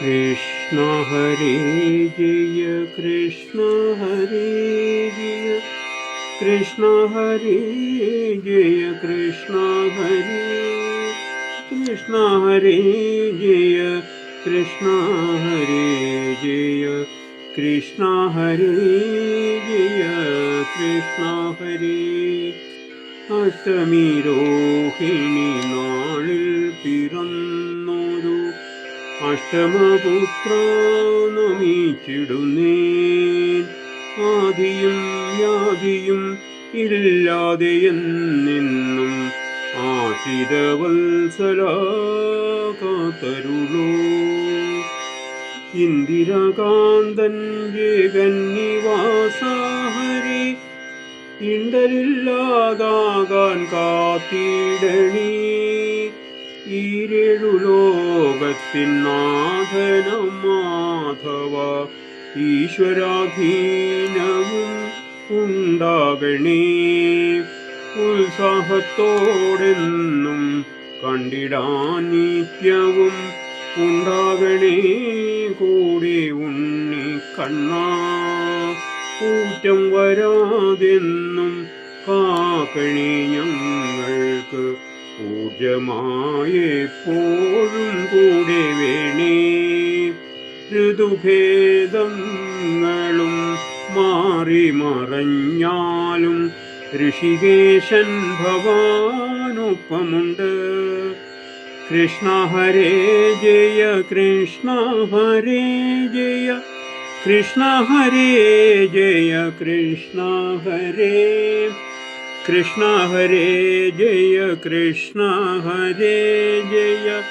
कृष्ण हरे जय कृष्ण हरे जय। कृष्ण हरे जय कृष्ण हरे। कृष्ण हरे जय कृष्ण हरे जय। कृष्ण हरे जय कृष्ण हरे। अष्टमी रोहिणी अष्टमिोहिणी पिरन् അഷ്ടമപുത്ര നമിച്ചിടുന്നേൻ ആദിയും വ്യാധിയും ഇല്ലാതെ എന്നെന്നും ആശിതവത്സല കാത്തരുളൂ ഇന്ദിരാകാന്തൻ ജഗന്നിവാസാഹരി ഇണ്ടലില്ലാതാകാൻ കാത്തിടണീ. ഈരേഴു ലോകത്തിൻ നാഥനം മാധവ ഈശ്വരാധീനവും ഉണ്ടാകണേ. ഉത്സാഹത്തോടെന്നും കണ്ടിടാൻ നിത്യവും ഉണ്ടാകണേ. കൂടെ ഉണ്ണി കണ്ണാ കൂറ്റം വരാതെന്നും കാക്കണേ ഞങ്ങൾക്ക് ഊർജമായെപ്പോഴും കൂടെ വേണേ ഋതുഭേദങ്ങളും മാറി മറഞ്ഞാലും ഋഷികേശൻ ഭവാനൊപ്പമുണ്ട്. കൃഷ്ണ ഹരേ ജയ കൃഷ്ണ ഹരേ ജയ കൃഷ്ണ ഹരേ ജയ കൃഷ്ണ ഹരേ. കൃഷ്ണ ഹരേ ജയ കൃഷ്ണ ഹരേ ജയ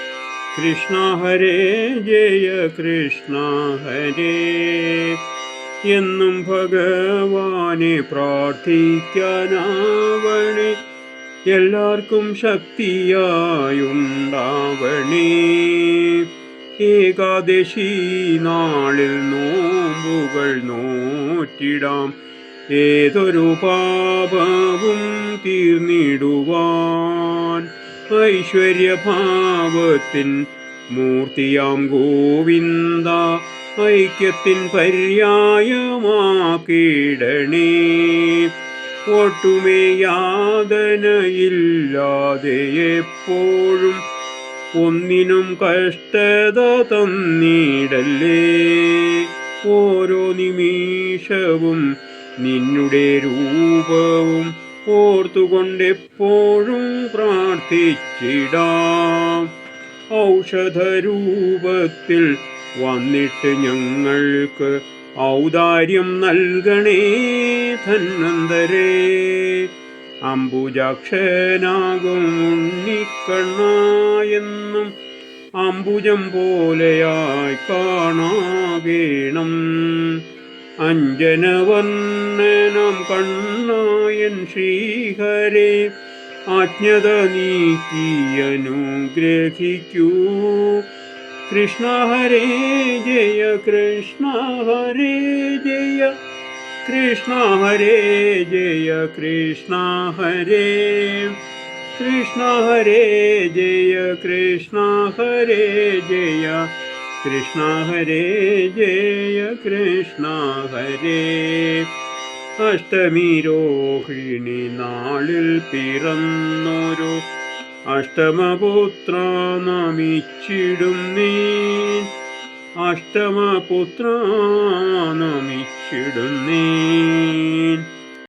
കൃഷ്ണ ഹരേ ജയ കൃഷ്ണ ഹരേ. എന്നും ഭഗവാനെ പ്രാർത്ഥിക്കാനാവണേ. എല്ലാവർക്കും ശക്തിയായുണ്ടാവണേ. ഏകാദശി നാളിൽ നോമ്പുകൾ നോറ്റിടാം. ഏതൊരു പാപവും തീർന്നിടുവാൻ ഐശ്വര്യഭാവത്തിൻ മൂർത്തിയാം ഗോവിന്ദ ഐക്യത്തിൻ പര്യായമാക്കിടണേ. ഒട്ടുമേ യാതനയില്ലാതെ എപ്പോഴും ഒന്നിനും കഷ്ടത തന്നിടല്ലേ. ഓരോ നിമിഷവും നിന്നുടെ രൂപവും ഓർത്തുകൊണ്ടെപ്പോഴും പ്രാർത്ഥിച്ചിടാം. ഔഷധരൂപത്തിൽ വന്നിട്ട് ഞങ്ങൾക്ക് ഔദാര്യം നൽകണേ ധന്വന്തരേ. അംബുജാക്ഷനാകും ഉണ്ണിക്കണ്ണായെന്നും അംബുജം പോലെയായി കാണാകേണം. അഞ്ജനവർണനം കണ്ണായൻ ശ്രീഹരെ ആജ്ഞത നീക്കിയനുഗ്രഹിക്കൂ കൃഷ്ണ ഹരേ ജയ കൃഷ്ണ ഹരേ ജയ കൃഷ്ണ ഹരേ ജയ കൃഷ്ണ ഹരേ. കൃഷ്ണ ഹരേ ജയ കൃഷ്ണ ഹരേ ജയ കൃഷ്ണ ഹരേ ജയ കൃഷ്ണ ഹരേ. അഷ്ടമി രോഹിണി നാളിൽ പിറന്നൊരു അഷ്ടമപുത്ര നമിച്ചിടും നീ. അഷ്ടമപുത്ര നമിച്ചിടും നീ.